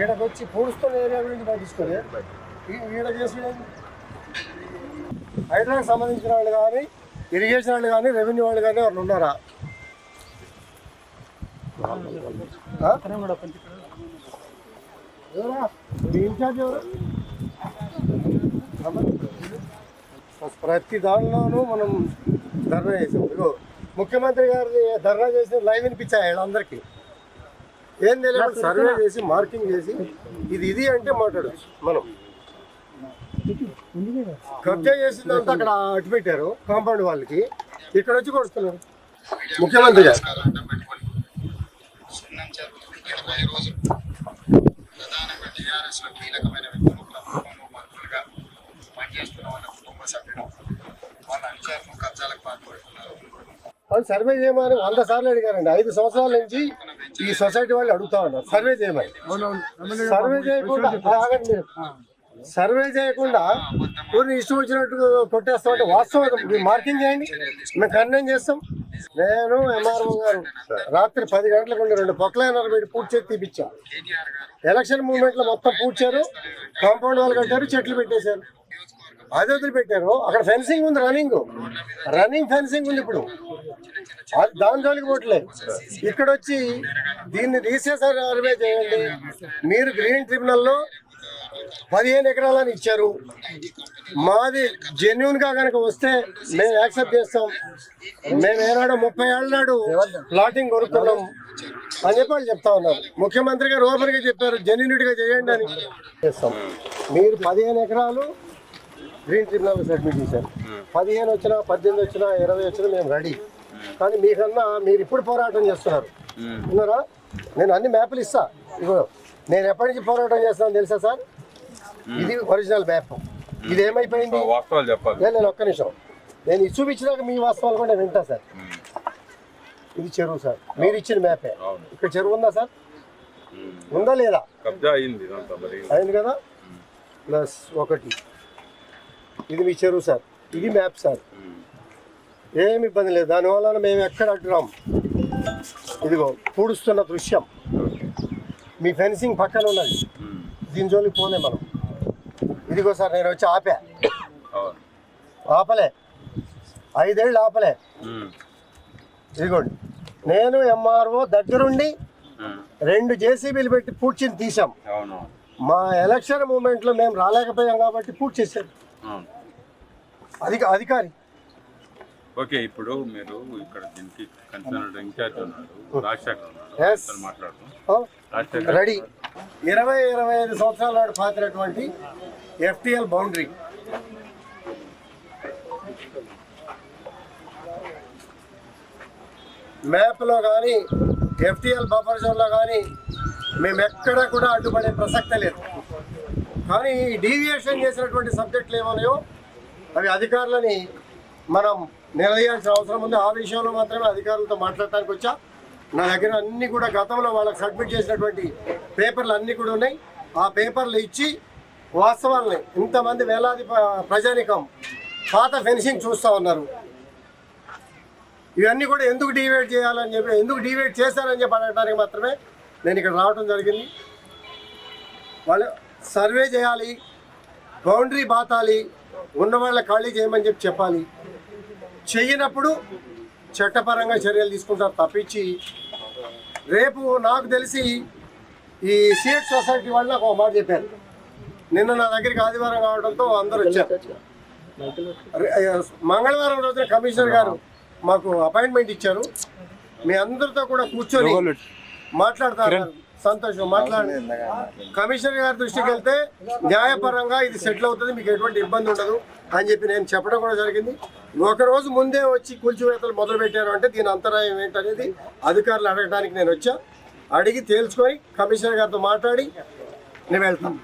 ఈడకి వచ్చి పూడుస్తున్న ఏరియా గురించి పట్టించుకొని ఈడ చేసిన హైడ్రాకి సంబంధించిన వాళ్ళు కానీ ఇరిగేషన్ వాళ్ళు కానీ రెవెన్యూ వాళ్ళు కానీ ఎవరు? ఉన్నారా ఇన్ఛార్జ్ ఎవరు? ప్రతి దానిలోనూ మనం ధర్నా చేసాం. ఇగో ముఖ్యమంత్రి గారిని ధర్నా చేసి లైవ్ వినిపించాయి వాళ్ళందరికీ. ఏం తెలియదు సర్వే చేసి మార్కింగ్ చేసి ఇది ఇది అంటే మాట్లాడచ్చు మనం. కబ్జా చేసిందంతా అక్కడ అటు పెట్టారు కాంపౌండ్ వాళ్ళకి. ఇక్కడ వచ్చి కొడుతున్నారు. ముఖ్యమంత్రి గారు. వాళ్ళు సర్వే చేయమని వంద సార్లు అడిగారండి. ఐదు సంవత్సరాల నుంచి ఈ సొసైటీ వాళ్ళు అడుగుతా ఉన్నారు. సర్వే చేయమని. సర్వే చేయకుండా. సర్వే చేయకుండా కొన్ని ఇష్టం వచ్చినట్టు కొట్టేస్తామంటే వాస్తవం. మీరు మార్కింగ్ చేయండి. మేము కన్వెన్ చేస్తాం. నేను ఎంఆర్ఓ గారు రాత్రి పది గంటలకు ఉండి రెండు పొక్కలైనర్ పెట్టి పూర్తి చేసి తీపిచ్చా. ఎలక్షన్ మూవ్మెంట్లో మొత్తం పూడ్చారు కాంపౌండ్ వాళ్ళు కట్టారు చెట్లు పెట్టేశారు. అది వదిలిపెట్టారు. అక్కడ ఫెన్సింగ్ ఉంది రన్నింగ్. రన్నింగ్ ఫెన్సింగ్ ఉంది ఇప్పుడు. దాని జోలికి పోవట్లేదు ఇక్కడ వచ్చి దీన్ని రీసేసారి సర్వే చేయండి. మీరు గ్రీన్ ట్రిబ్యునల్లో పదిహేను ఎకరాలని ఇచ్చారు. మాది జెన్యున్గా కనుక వస్తే మేము యాక్సెప్ట్ చేస్తాం. మేము ఏనాడు ముప్పై ఏళ్ళ నాడు ప్లాటింగ్ కొనుక్కున్నాం అని చెప్పి చెప్తా ఉన్నారు. ముఖ్యమంత్రి గారు ఓపెన్గా చెప్పారు జెన్యునిటీ గా చేయండి అని. చేస్తాం. మీరు పదిహేను ఎకరాలు గ్రీన్ ట్రిబ్యునల్ సబ్మిట్ చేశారు పదిహేను వచ్చినా పద్దెనిమిది వచ్చినా ఇరవై వచ్చినా మేము రెడీ. కానీ మీకన్నా మీరు ఇప్పుడు పోరాటం చేస్తున్నారు. విన్నారా? నేను అన్ని మ్యాప్లు ఇస్తా. ఇగో నేను ఎప్పటి నుంచి పోరాటం చేస్తాను తెలుసా సార్? ఇది ఒరిజినల్ మ్యాప్. ఇది ఏమైపోయింది? నేను ఒక్క నిమిషం. నేను ఇది చూపించినాక మీ వాస్తవాలు కూడా నేను వింటా సార్. ఇది చెరువు సార్. మీరు ఇచ్చిన మ్యాపే. ఇక్కడ చెరువు ఉందా సార్? ఉందా లేదా? అయింది కదా? ప్లస్ ఒకటి. ఇది మీ చెరువు సార్. ఇది మ్యాప్ సార్. ఏమి ఇబ్బంది లేదు. దానివల్ల మేము ఎక్కడ అడ్డురాం. ఇదిగో పూడుస్తున్న దృశ్యం. మీ ఫెన్సింగ్ పక్కన ఉన్నది. దీని జోలికి పోలే మనం. ఇదిగో సార్ నేను వచ్చి ఆపా. ఆపలే. ఐదేళ్ళు ఆపలే. ఇదిగోండి. నేను ఎంఆర్ఓ దగ్గరుండి. రెండు జేసీబీలు పెట్టి పూడ్చిని తీసాం మా ఎలక్షన్ మూమెంట్లో మేము రాలేకపోయాం కాబట్టి అవును. అధిక అధికారి. ఓకే ఇప్పుడు మీరు ఇక్కడ దీనికి కన్సర్న్ ఇన్ఛార్జ్ ఉన్నారు రాజశేఖర్ ఉన్నారు. Yes. అతను మాట్లాడుతాం ఆ? రాజశేఖర్. రెడీ. ఇరవై ఇరవై ఐదు సంవత్సరాల నాడు పాతినటువంటి ఎఫ్టిఎల్ బౌండరీ. మ్యాప్లో కానీ ఎఫ్టిఎల్ బఫర్ జోన్లో కానీ మేము ఎక్కడ కూడా అడ్డుపడే ప్రసక్తే లేదు. కానీ డీవియేషన్ చేసినటువంటి సబ్జెక్టులు ఏమన్నాయో అవి అధికారులని మనం నిలదీయాల్సిన అవసరం ఉంది. ఆ విషయంలో మాత్రమే అధికారులతో మాట్లాడటానికి వచ్చా. నా దగ్గర అన్ని కూడా గతంలో వాళ్ళకి సబ్మిట్ చేసినటువంటి పేపర్లు అన్నీ కూడా ఉన్నాయి. ఆ పేపర్లు ఇచ్చి వాస్తవాలని ఇంతమంది వేలాది ప్రజానికం పాత ఫెన్సింగ్ చూస్తూ ఉన్నారు. ఇవన్నీ కూడా ఎందుకు డివైడ్ చేయాలని చెప్పి ఎందుకు డివైడ్ చేశారని చెప్పి అడగడానికి మాత్రమే నేను ఇక్కడ రావడం జరిగింది. వాళ్ళు సర్వే చేయాలి బౌండరీ బాతాలి ఉన్న వాళ్ళ ఖాళీ చేయమని చెప్పి చెప్పాలి. చెయ్యనప్పుడు చట్టపరంగా చర్యలు తీసుకుంటారు తప్పించి రేపు నాకు తెలిసి ఈ సిఎట్ సొసైటీ వాళ్ళు నాకు ఒక మాట చెప్పారు. నిన్న నా దగ్గరికి ఆదివారం కావడంతో అందరూ వచ్చారు. మంగళవారం రోజున కమిషనర్ గారు మాకు అపాయింట్మెంట్ ఇచ్చారు. మీ అందరితో కూడా కూర్చొని మాట్లాడతారు. సంతోషం మాట్లాడండి. కమిషనర్ గారి దృష్టికి వెళ్తే న్యాయపరంగా ఇది సెటిల్ అవుతుంది మీకు ఎటువంటి ఇబ్బంది ఉండదు అని చెప్పి నేను చెప్పడం కూడా జరిగింది. ఒకరోజు ముందే వచ్చి కూల్చివేతలు మొదలు పెట్టారు అంటే దీని అంతరాయం ఏంటనేది అధికారులు అడగడానికి నేను వచ్చా. అడిగి తేల్చుకొని కమిషనర్ గారితో మాట్లాడి నేను వెళ్తాను.